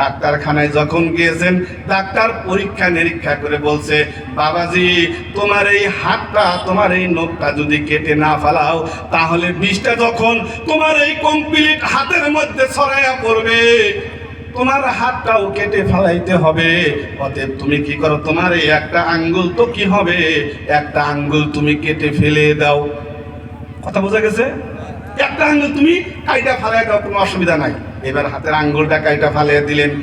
ডাক্তারখানায় যখন গিয়েছেন, ডাক্তার পরীক্ষা নিরীক্ষা করে বলছে, বাবাজি, তোমার এই হাতটা, তোমার এই নখটা যদি কেটে না ফেলাও, তাহলে বিষটা যখন তোমার এই কমপ্লিট হাতের মধ্যে ছড়াইয়া পড়বে, তোমার হাতটাও কেটে ফেলাইতে হবে। অতএব তুমি কি করো, তোমার এই একটা আঙ্গুল তো কি হবে? একটা আঙ্গুল তুমি কেটে ফেলে দাও। কথা বোঝা গেছে? একটা আঙ্গুল তুমি কাইটা ফালাই দাও, কোনো অসুবিধা নাই। এবার হাতের আঙ্গুলটা কাইটা ফালিয়ে দিলেন।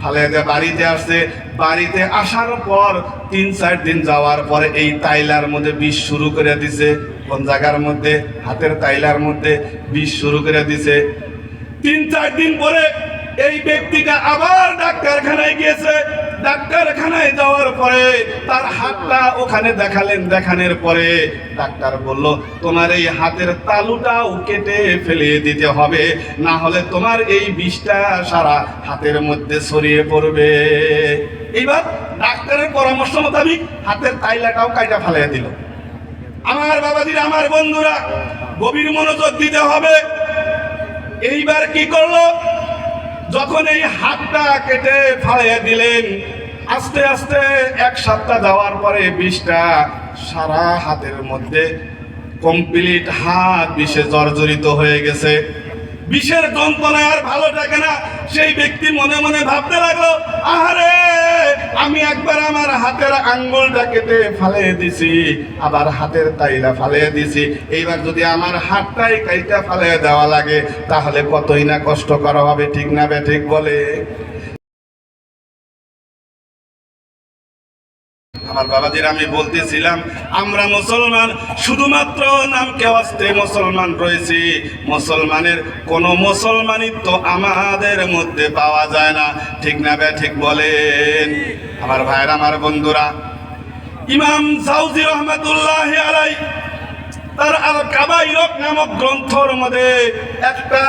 ফালিয়ে দিয়ে বাড়িতে আসছে। বাড়িতে আসার পর তিন, চার দিন যাওয়ার পরে এই তাইলার মধ্যে বিষ শুরু করে দিছে। কোন জায়গার মধ্যে? হাতের তাইলার মধ্যে বিষ শুরু করে দিছে। তিন, চার দিন পরে এই ব্যক্তিটা আবার ডাক্তারখানায় গিয়েছে। ডাক্তারখানায় যাওয়ার পরে তার হাতটা ওখানে দেখালেন, দেখানোর পরে ডাক্তার বলল, তোমার এই হাতের তালুটাও কেটে ফেলে দিতে হবে, না হলে তোমার এই বিষটা সারা হাতের মধ্যে ছড়িয়ে পড়বে। এইবার ডাক্তারের পরামর্শ মোতাবিক হাতের তাইলাটাও কাইটা ফেলে দিল। আমার বাবাজিরা, আমার বন্ধুরা, গভীর মনোযোগ দিতে হবে। এইবার কি করল? যখন এই হাতটা কেটে ফালাইয়া দিলেন, আস্তে আস্তে এক সপ্তাহ দেওয়ার পরে বিষটা সারা হাতের মধ্যে কমপ্লিট হাত বিষে জর্জরিত হয়ে গেছে। বিষের যন্ত্রণায় আর ভালো থাকে না। সেই ব্যক্তি মনে মনে ভাবতে লাগল, আহারে! আমি একবার আমার হাতের আঙ্গুলটা কেটে ফালে দিছি, আবার হাতের তাইলা ফালে দিছি। এইবার যদি আমার হাতটাই কাইটা ফালে দেওয়া লাগে, তাহলে কতই না কষ্ট করা হবে, ঠিক না বে ঠিক বলে? আমার বাবাজির আমি বলতেছিলাম, আমরা মুসলমান, শুধুমাত্র নামকে কেওয়াস্তে মুসলমান রয়েছি। মুসলমানের কোনো মুসলমানিত্ব আমাদের মধ্যে পাওয়া যায় না। ঠিক না ব্যা ঠিক বলেন। আমার ভাইয়ের, আমার বন্ধুরা, ইমাম সাউজি রহমতুল্লাহ আলাই তার আল কাবাইরক নামক গ্রন্থর মধ্যে একটা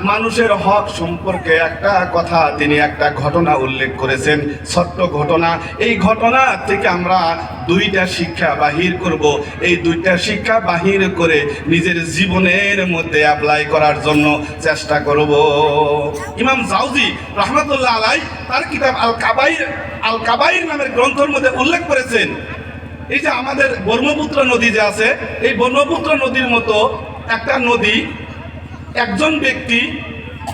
মানুষের হক সম্পর্কে একটা কথা তিনি একটা ঘটনা উল্লেখ করেছেন, সত্য ঘটনা। এই ঘটনা থেকে আমরা দুইটা শিক্ষা বাহির করব। এই দুইটা শিক্ষা বাহির করে নিজের জীবনের মধ্যে অ্যাপ্লাই করার জন্য চেষ্টা করব। ইমাম জাউজি রহমতুল্লাহ আলাই তার কিতাব আল কাবাইর আল কাবাইর নামের গ্রন্থর মধ্যে উল্লেখ করেছেন এই যে আমাদের ব্রহ্মপুত্র নদী যে আছে, এই ব্রহ্মপুত্র নদীর মতো একটা নদী একজন ব্যক্তি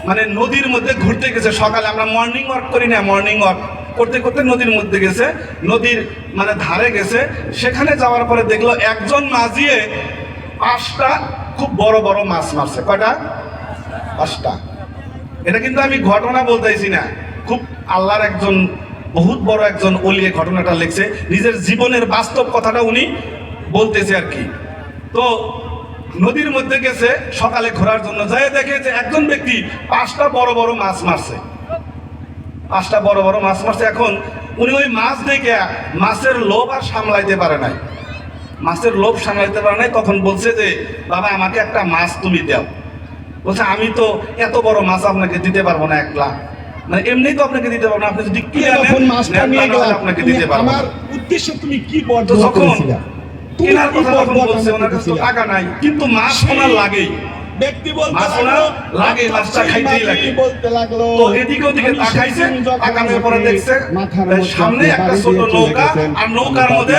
মানে নদীর মধ্যে ঘুরতে গেছে। সকালে আমরা মর্নিং ওয়াক করি না মর্নিং ওয়াক করতে করতে নদীর মধ্যে গেছে, নদীর মানে ধারে গেছে। সেখানে যাওয়ার পরে দেখল একজন মাঝিয়ে পাঁচটা খুব বড় বড় মাছ মারছে। কয়টা? পাঁচটা। এটা কিন্তু আমি ঘটনা বলতেছি না। খুব আল্লাহর একজন বহুত বড় একজন ওলিয়ে ঘটনাটা লিখছে। নিজের জীবনের বাস্তব কথাটা উনি বলতেছে আর কি। তো নদীর মধ্যে গেছে, সকালে ঘোরার জন্য যাই দেখে যে একজন ব্যক্তি পাঁচটা বড় বড় মাছ মারছে। পাঁচটা বড় বড় মাছ মারছে। এখন উনি ওই মাছ দেখে মাছের লোভ আর সামলাইতে পারে নাই। মাছের লোভ সামলাইতে পারে নাই, তখন বলছে যে, বাবা, আমাকে একটা মাছ তুমি দাও। বলছে, আমি তো এত বড় মাছ আপনাকে দিতে পারব না একলা মানে এমনি তো আপনাকে দিতে পারব না। আপনি যদি মাছটা নিয়ে গেলাম আপনাকে দিতে পারব আমার উদ্দেশ্যে তুমি কি করেছিলা? কেনার কথা যখন বলছে ওনার কাছে টাকা নাই কিন্তু মাছ ওনার লাগেই। ব্যক্তি বলতে লাগল, লাগে, খাইতেই লাগে। বলতে লাগল, তো এদিকে ওদিকে তাকাইছে তাকানোর পরে দেখছে সামনে একটা ছোট নৌকা আর নৌকার মধ্যে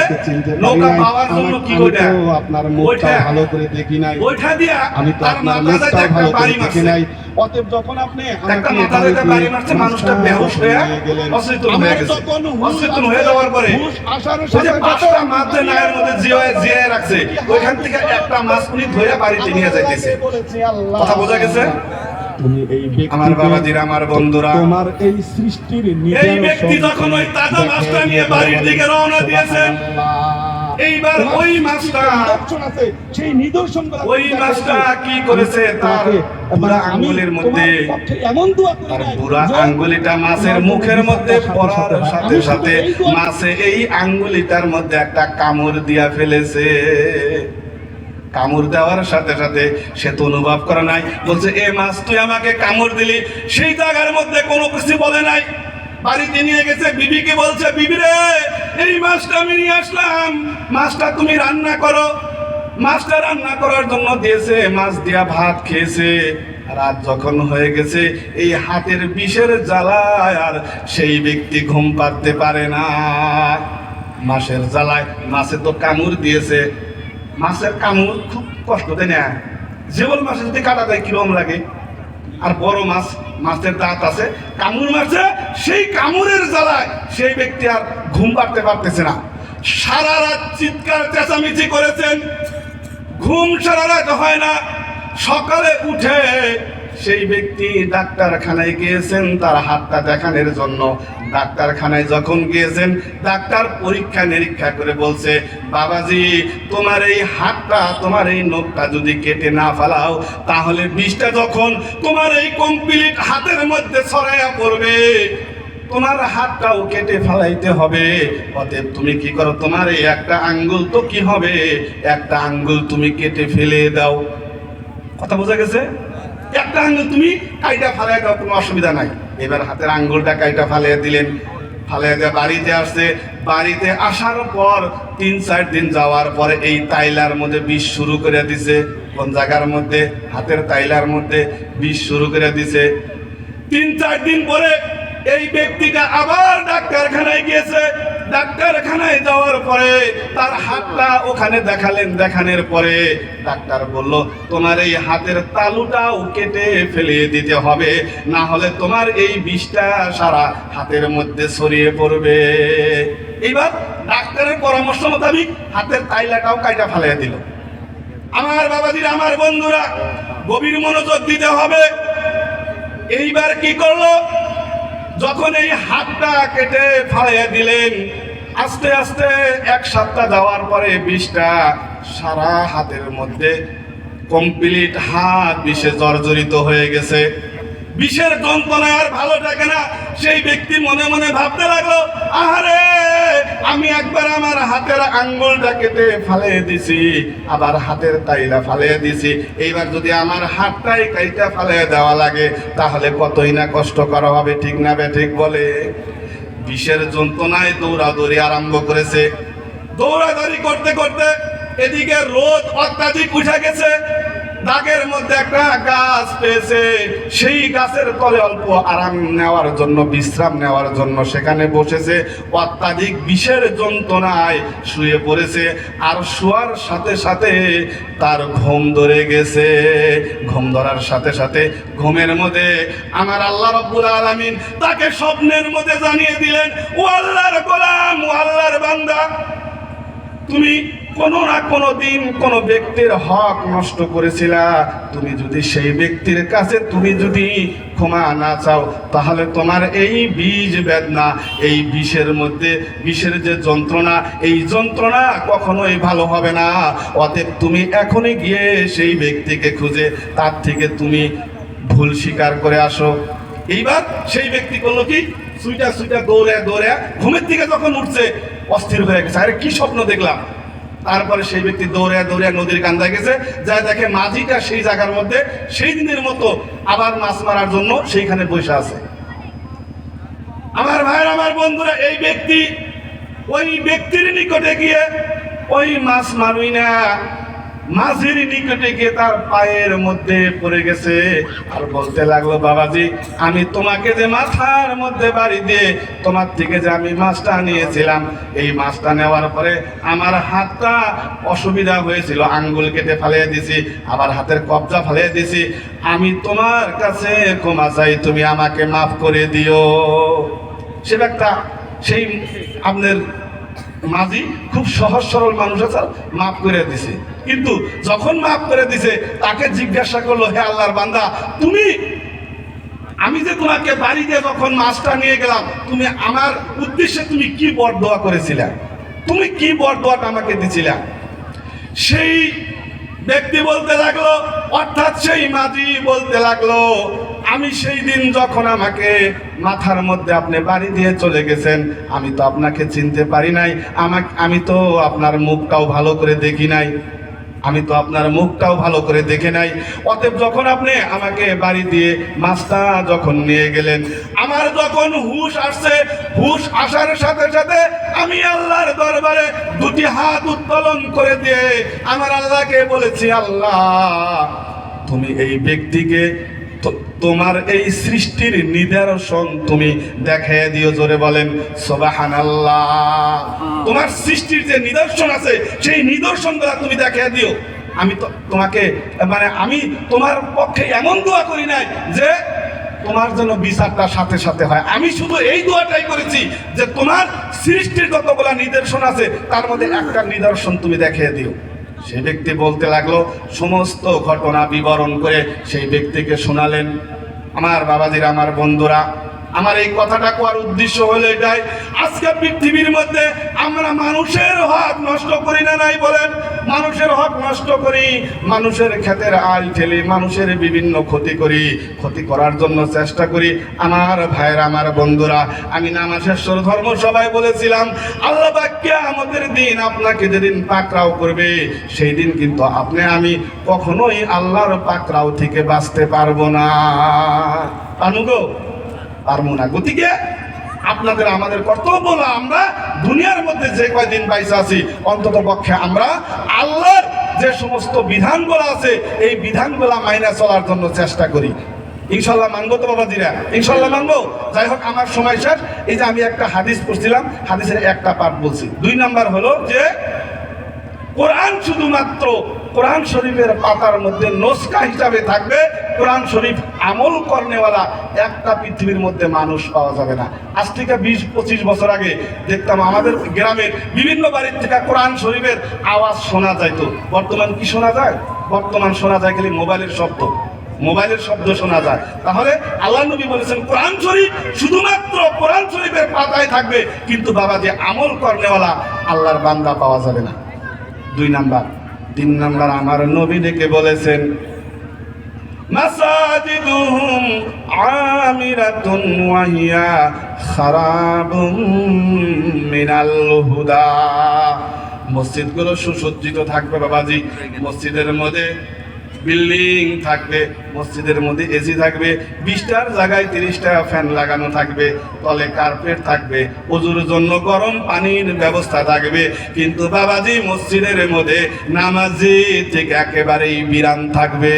নৌকা পাওয়ার জন্য কি ওইটা আপনার মুখটা ভালো করে দেখি নাই। ওইটা দিয়া আমি তো আপনার মুখটা ভালো করে দেখি নাই। অতএব যখন আপনি একটা মাথা একটা বাড়ি মারছে মানুষটা বেহুশ হয়ে। অচেতন হয়ে আমার গেছে অচেতন হয়ে যাওয়ার পরে আসার ওই যে সাথে পাঁচটা মাছ যে নায়ের মধ্যে জিয়ায় জিয়ায় রাখছে ওইখান থেকে একটা মাছ উনি ধরে বাড়িতে নিয়ে যাইতেছে কথা বোঝা গেছে? তুমি এই ব্যক্তিকে আমার বাবাজিরা আমার বন্ধুরা তোমার এই সৃষ্টির এই ব্যক্তি যখন ওই তাজা মাছটা নিয়ে বাড়ির দিকে রওনা দিয়েছে, সুবহানাল্লাহ। এইবার ওই মাছটা সেই নিদর্শন ওই মাছটা কি করেছে? তার বুড়া আঙ্গুলের মধ্যে এমন তার বুড়া আঙ্গুলিটা মাছের মুখের মধ্যে পড়ার সাথে সাথে আমি শুধু সাথে এই দোয়া- মাছে এই আঙ্গুলিটার মধ্যে একটা কামড় দিয়া ফেলেছে। কামড় দেওয়ার সাথে সাথে সে তো অনুভব করে নাই। বলছে এ মাছ তুই আমাকে কামড় দিলি। সেই জায়গার মধ্যে কোনো কিছু বলে নাই। বাড়িতে নিয়ে গেছে বিবিকে বলছে, বিবি রে, এই মাছটা আমি নিয়ে আসলাম। মাছটা তুমি রান্না করো। মাছটা রান্না করার জন্য দিয়েছে, মাছ দিয়া ভাত খেয়েছে। রাত যখন হয়ে গেছে, এই হাতের বিষের জ্বালায় আর সেই ব্যক্তি ঘুম পাড়তে পারে না। মাছের জ্বালায়, মাছে তো কামড় দিয়েছে। মাছের কামড় খুব কষ্ট দেয় না? জীবন মাছে যদি কাটা দেয়, কিরম লাগে? আর বড় মাছ, মাছের দাঁত আছে। কামড় মারছে, সেই কামড়ের জ্বালায় সেই ব্যক্তি আর ঘুম পাড়তে পারতেছে না। সারা রাত চিৎকার, চেঁচামেচি করেছেন। ঘুম সারা রাত হয় না। সকালে উঠে সেই ব্যক্তি ডাক্তারখানায় গিয়েছেন, তার হাতটা দেখানোর জন্য। ডাক্তারখানায় যখন গিয়েছেন, ডাক্তার পরীক্ষা নিরীক্ষা করে বলছে, বাবাজি, তোমার এই হাতটা, তোমার এই নখটা যদি কেটে না ফেলাও, তাহলে বিষটা যখন তোমার এই কমপ্লিট হাতের মধ্যে ছড়াইয়া পড়বে, তোমার হাতটাও কেটে ফেলাইতে হবে। অতএব তুমি কি করো, তোমার এই একটা আঙ্গুল তো কি হবে? একটা আঙ্গুল তুমি কেটে ফেলে দাও। কথা বোঝা গেছে? একটা আঙ্গুল তুমি কাইটা ফালাই দাও, কোনো অসুবিধা নাই। এবার হাতের আঙ্গুলটা কাইটা ফালিয়ে দিলেন। ফালিয়ে দিয়ে বাড়িতে আসছে। বাড়িতে আসার পর তিন, চার দিন যাওয়ার পরে এই তাইলার মধ্যে বিষ শুরু করে দিছে। কোন জায়গার মধ্যে? হাতের তাইলার মধ্যে বিষ শুরু করে দিছে। তিন, চার দিন পরে এই ব্যক্তিটা আবার ডাক্তারখানায় গিয়েছে। ডাক্তারখানায় যাওয়ার পরে তার হাতটা ওখানে দেখালেন, দেখানোর পরে ডাক্তার বলল, তোমার এই হাতের তালুটাও কেটে ফেলে দিতে হবে না হলে তোমার এই বিষটা সারা হাতের মধ্যে ছড়িয়ে পড়বে। এইবার ডাক্তারের পরামর্শ মোতাবিক হাতের তাইলাটাও কাইটা ফেলে দিল। আমার বাবাজির, আমার বন্ধুরা, গভীর মনোযোগ দিতে হবে। এইবার কি করল? যখন এই হাতটা কেটে ফালাইয়া দিলেন আস্তে আস্তে এক সপ্তাহ দেওয়ার পরে বিষটা সারা হাতের মধ্যে কমপ্লিট হাত বিষে জর্জরিত হয়ে গেছে। বিষের যন্ত্রণায় আর ভালো থাকে না। সেই ব্যক্তি মনে মনে ভাবতে লাগল, আহারে, আমি একবার আমার হাতের আঙ্গুলটা কেটে ফালিয়ে দিছি, আবার হাতের তাইলা ফালিয়ে দিছি। এইবার যদি আমার হাতটাই কাইটা ফালিয়ে দেওয়া লাগে, তাহলে কতই না কষ্ট করা হবে, ঠিক না বে, ঠিক বলে? বিষের যন্ত্রণায় দৌড়াদৌড়ি আরম্ভ করেছে। দৌড়াদৌড়ি করতে করতে এদিকে রোদ অত্যাধিক উঠে গেছে। দাগের মধ্যে একটা গাছ পেয়েছে, সেই গাছের তলে অল্প আরাম নেওয়ার জন্য, বিশ্রাম নেওয়ার জন্য সেখানে বসেছে। অত্যাধিক বিষের যন্ত্রণায় শুয়ে পড়েছে আর শোয়ার সাথে সাথে তার ঘুম ধরে গেছে। ঘুম ধরার সাথে সাথে ঘুমের মধ্যে আমার আল্লাহ রব্বুল আলামিন তাকে স্বপ্নের মধ্যে জানিয়ে দিলেন, ও আল্লাহর গোলাম, ও আল্লাহর বান্দা, তুমি কোনো না কোনো দিন কোনো ব্যক্তির হক নষ্ট করেছিলা। তুমি যদি সেই ব্যক্তির কাছে তুমি যদি ক্ষমা না চাও, তাহলে তোমার এই বীজ বেদনা, এই বিষের মধ্যে, বিষের যে যন্ত্রণা, এই যন্ত্রণা কখনোই ভালো হবে না। অতএব তুমি এখনই গিয়ে সেই ব্যক্তিকে খুঁজে, তার থেকে তুমি ভুল স্বীকার করে আসো। এইবার সেই ব্যক্তি করল কি? সুইটা সুইটা দৌড়ে দৌড়ে ঘুমের দিকে যখন উঠছে, অস্থির হয়ে গেছে। আরে কি স্বপ্ন দেখলাম? তারপরে সেই ব্যক্তি দৌড়ে দৌড়ে নদীর কান্দায় গেছে। যা দেখে মাঝিটা সেই জায়গার মধ্যে সেই দিনের মতো আবার মাছ মারার জন্য সেইখানে বসে আছে। আমার ভাইয়ের, আমার বন্ধুরা, এই ব্যক্তি, ওই ব্যক্তির নিকটে গিয়ে ওই মাছ মারুই না। মাঝির নিকটে গিয়ে তার পায়ের মধ্যে পড়ে গেছে। আর বলতে লাগল, বাবাজি, আমি তোমাকে যে মাথার মধ্যে বাড়ি দিয়ে তোমার থেকে যে আমি মাছটা নিয়েছিলাম এই মাছটা নেওয়ার পরে আমার হাতটা অসুবিধা হয়েছিল। আঙ্গুল কেটে ফালিয়ে দিছি, আবার হাতের কবজা ফালিয়ে দিছি। আমি তোমার কাছে ক্ষমা চাই, তুমি আমাকে মাফ করে দিও। সে একটা সেই আপনার মাঝি খুব সহজ সরল মানুষ আছে, মাফ করে দিছে। কিন্তু যখন মাফ করে দিছে, তাকে জিজ্ঞাসা করল, হে আল্লাহর বান্দা, তুমি আমি যে তোমাকে বাড়িতে যখন মাছটা নিয়ে গেলাম, তুমি আমার উদ্দেশ্যে তুমি কি বরদোয়া করেছিলে? তুমি কি বরদোয়াটা আমাকে দিছিলা? সেই ব্যক্তি বলতে লাগল, অর্থাৎ সেই মাঝি বলতে লাগল, আমি সেই দিন যখন আমাকে মাথার মধ্যে আপনি বাড়ি দিয়ে চলে গেছেন, আমি তো আপনাকে চিনতে পারি নাই, আমাকে, আমি তো আপনার মুখটাও ভালো করে দেখি নাই। আমি তো আপনার মুখটাও ভালো করে দেখে নাই। অতএব যখন আপনি আমাকে বাড়ি দিয়ে মাছটা যখন নিয়ে গেলেন, আমার যখন হুশ আসছে, হুশ আসার সাথে সাথে আমি আল্লাহর দরবারে দুটি হাত উত্তোলন করে দিয়ে আমার আল্লাহকে বলেছি, আল্লাহ, তুমি এই ব্যক্তিকে তোমার এই সৃষ্টির নিদর্শন তুমি দেখাই দিও জোরে বলেন সোবাহান তোমার সৃষ্টির যে নিদর্শন আছে সেই নিদর্শনগুলো তুমি দেখাই দিও। আমি তো তোমাকে মানে আমি তোমার পক্ষে এমন দোয়া করি নাই যে তোমার জন্য বিচারটা সাথে সাথে হয়। আমি শুধু এই দোয়াটাই করেছি যে তোমার সৃষ্টির কতগুলা নিদর্শন আছে তার মধ্যে একটা নিদর্শন তুমি দেখিয়ে দিও। সেই ব্যক্তি বলতে লাগল, সমস্ত ঘটনা বিবরণ করে সেই ব্যক্তিকে শোনালেন। আমার বাবাজিরা, আমার বন্ধুরা আমার এই কথাটা কোয়ার উদ্দেশ্য হলো এটাই। আজকে পৃথিবীর মধ্যে আমরা মানুষের হক নষ্ট করি না নাই বলেন? মানুষের হক নষ্ট করি, মানুষের ক্ষেতের আল ঠেলি, মানুষের বিভিন্ন ক্ষতি করি, ক্ষতি করার জন্য চেষ্টা করি। আমার ভাইয়ের, আমার বন্ধুরা, আমি নামাশেশ্বর ধর্ম সবাই বলেছিলাম আল্লাহ বাক্যা আমাদের দিন আপনাকে যেদিন পাকরাও করবে সেই দিন কিন্তু আপনি, আমি কখনোই আল্লাহর পাকরাও থেকে বাঁচতে পারব না। পারব গো? পারব না। গতিকে আপনাদের, আমাদের কর্তব্য হলো আমরা দুনিয়ার মধ্যে যে কয়দিন বাইসে আছি, অন্তত পক্ষে আমরা আল্লাহর যে সমস্ত বিধানগুলো আছে, এই বিধানগুলো মাইনা চলার জন্য চেষ্টা করি। ইনশাল্লাহ মানবো তো বাবাজিরা? ইনশাল্লাহ মানবো? যাই হোক, আমার সময় শেষ। এই যে আমি একটা হাদিস পড়ছিলাম, হাদিসের একটা পাঠ বলছি। দুই নাম্বার হলো যে, কোরআন শুধুমাত্র কোরআন শরীফের পাতার মধ্যে নস্কা হিসাবে থাকবে। কোরআন শরীফ আমল করনেওয়ালা একটা পৃথিবীর মধ্যে মানুষ পাওয়া যাবে না। আজ থেকে বিশ, পঁচিশ বছর আগে দেখতাম আমাদের গ্রামের বিভিন্ন বাড়ির থেকে কোরআন শরীফের আওয়াজ শোনা যাইতো। বর্তমান কি শোনা যায়? বর্তমান শোনা যায় খালি মোবাইলের শব্দ। মোবাইলের শব্দ শোনা যায়। তাহলে আল্লাহ নবী বলেছেন, কোরআন শরীফ শুধুমাত্র কোরআন শরীফের পাতায় থাকবে, কিন্তু বাবা যে আমল করনেওয়ালা আল্লাহর বান্দা পাওয়া যাবে না। দুই নাম্বার তিন নাম্বার আমার নবী ডেকে বলেছেন, মাসাজিদুহুম আমিরাতুন ওয়াহিয়া খারাবুম মিনাল হুদা। মসজিদগুলো সুসজ্জিত থাকবে বাবাজি। মসজিদের মধ্যে বিল্ডিং থাকবে, মসজিদের মধ্যে এসি থাকবে, বিশটার জায়গায় তিরিশটা ফ্যান লাগানো থাকবে, তলে কার্পেট থাকবে অজুর জন্য গরম পানির ব্যবস্থা থাকবে। কিন্তু বাবাজি, মসজিদের মধ্যে নামাজি থেকে একেবারেই বিরাম থাকবে।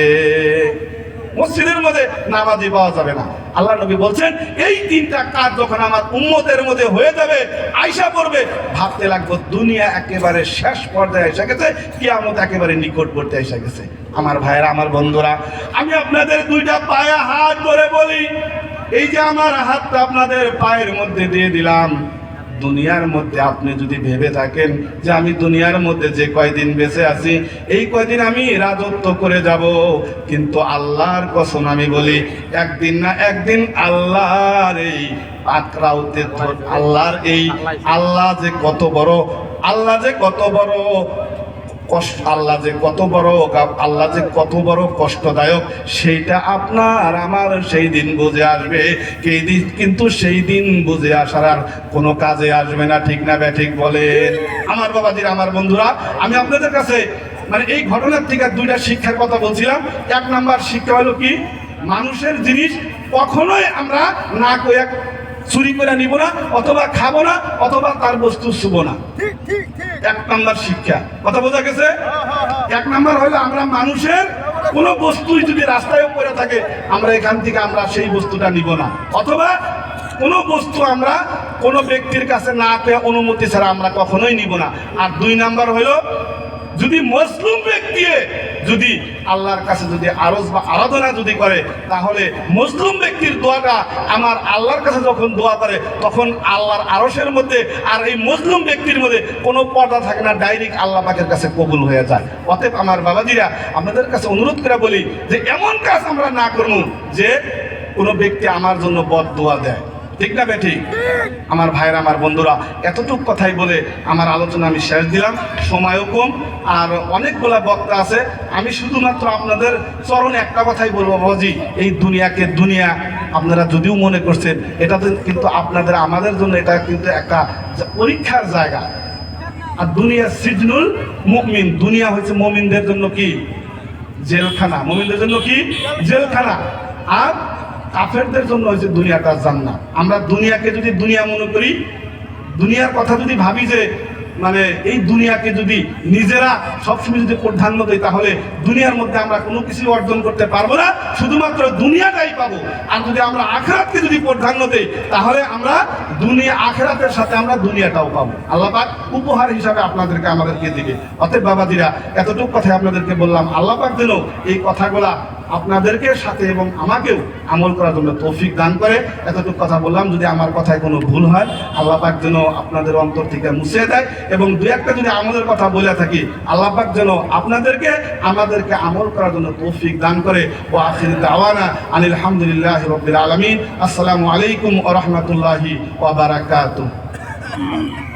মসজিদের মধ্যে নামাজি পাওয়া যাবে না। আল্লাহ নবী বলছেন, এই তিনটা কাজ যখন আমার উম্মতের মধ্যে হয়ে যাবে, আয়সা পড়বে, ভাবতে লাগবো দুনিয়া একেবারে শেষ পর্যায়ে এসে গেছে, কিয়ামত একেবারে নিকটবর্তী এসে গেছে। আমার ভাইয়েরা আমার বন্ধুরা, আমি আপনাদের দুইটা পায়ে হাত ধরে বলি। এই যে আমার হাতটা আপনাদের পায়ের মধ্যে দিয়ে দিলাম, দুনিয়ার মধ্যে আপনি যদি ভেবে থাকেন যে আমি দুনিয়ার মধ্যে যে কয়দিন বেঁচে আছি, এই কয়দিন আমি রাজত্ব করে যাব। কিন্তু আল্লাহর কসম আমি বলি, একদিন না একদিন আল্লাহর এই ধর- আল্লাহর এই আল্লাহ যে কত বড়, আল্লাহ যে কত বড় কষ্ট, আল্লাহ যে কত বড় আল্লাহ যে কত বড় কষ্টদায়ক, সেইটা আপনার, আমার সেই দিন বুঝে আসবে। সেই দিন, কিন্তু সেই দিন বুঝে আসার আর কোনো কাজে আসবে না, ঠিক না ব্যাঠিক বলেন। আমার বাবাজির, আমার বন্ধুরা, আমি আপনাদের কাছে মানে এই ঘটনার থেকে দুইটা শিক্ষার কথা বলছিলাম। এক নাম্বার শিক্ষা হলো কি, মানুষের জিনিস কখনোই আমরা না কয়ে চুরি করে নিব না অথবা খাব না অথবা তার বস্তু শুভ না। এক নাম্বার শিক্ষা। কথা বোঝা গেছে? এক নাম্বার হলো আমরা মানুষের কোনো বস্তুই যদি রাস্তায় পড়ে থাকে আমরা এখান থেকে আমরা সেই বস্তুটা নিব না। অথবা কোনো বস্তু আমরা কোনো ব্যক্তির কাছে না পেয়ে অনুমতি ছাড়া আমরা কখনোই নিব না। আর দুই নাম্বার হলো যদি মজলুম ব্যক্তি যদি আল্লাহর কাছে যদি আরজ বা আরাধনা যদি করে, তাহলে মজলুম ব্যক্তির দোয়াটা আমার আল্লাহর কাছে যখন দোয়া করে, তখন আল্লাহর আরসের মধ্যে আর এই মজলুম ব্যক্তির মধ্যে কোনো পর্দা থাকে না, ডাইরেক্ট আল্লাহ পাকের কাছে কবুল হয়ে যায়। অতএব আমার বাবাজিরা, আপনাদের কাছে অনুরোধ করে বলি যে, এমন কাজ আমরা না করব যে কোনো ব্যক্তি আমার জন্য বদ দোয়া দেয়। ঠিক না বেঠিক আমার ভাইয়ের, আমার বন্ধুরা, এতটুক কথাই বলে আমার আলোচনা আমি শেষ দিলাম। সময়ও কম, আর অনেকগুলা বক্তা আছে। আমি শুধুমাত্র আপনাদের চরণে একটা কথাই বলব, বাবাজি, এই দুনিয়াকে দুনিয়া আপনারা যদিও মনে করছেন, এটা কিন্তু আপনাদের, আমাদের জন্য এটা কিন্তু একটা পরীক্ষার জায়গা। আর দুনিয়া সিজনুল মুমিন, দুনিয়া হচ্ছে মমিনদের জন্য কি? জেলখানা। মমিনদের জন্য কি? জেলখানা। আর কাফেরদের জন্য হয়েছে দুনিয়াটা জান্নাত। আমরা দুনিয়াকে যদি দুনিয়া মনে করি, দুনিয়ার কথা যদি ভাবি যে মানে এই দুনিয়াকে যদি নিজেরা সবসময় যদি প্রাধান্য দেয়, তাহলে দুনিয়ার মধ্যে আমরা কোনো কিছু অর্জন করতে পারব না। শুধুমাত্র দুনিয়াটাই পাবো। আর যদি আমরা আখেরাতকে যদি প্রাধান্য দেই, তাহলে আমরা দুনিয়া, আখেরাতের সাথে আমরা দুনিয়াটাও পাবো। আল্লাহ পাক উপহার হিসাবে আপনাদেরকে আমাদেরকে দিবে। অতএব বাবাজিরা, এতটুকু কথা আপনাদেরকে বললাম। আল্লাহ পাক যেন এই কথাগুলা আপনাদেরকে সাথে এবং আমাকেও আমল করার জন্য তৌফিক দান করে। এতটুকু কথা বললাম। যদি আমার কথায় কোনো ভুল হয়, আল্লাহ পাক যেন আপনাদের অন্তর থেকে মুছে দেয়। এবং দু একটা যদি আমলের কথা বলে থাকি, আল্লাহ পাক যেন আপনাদেরকে, আমাদেরকে আমল করার জন্য তৌফিক দান করে। ও আখির দাওয়ানা আনিল আলহামদুলিল্লাহ রবিল আলমিন। আসসালামু আলাইকুম ও রহমতুল্লাহি ওয়া বারাকাতুহু।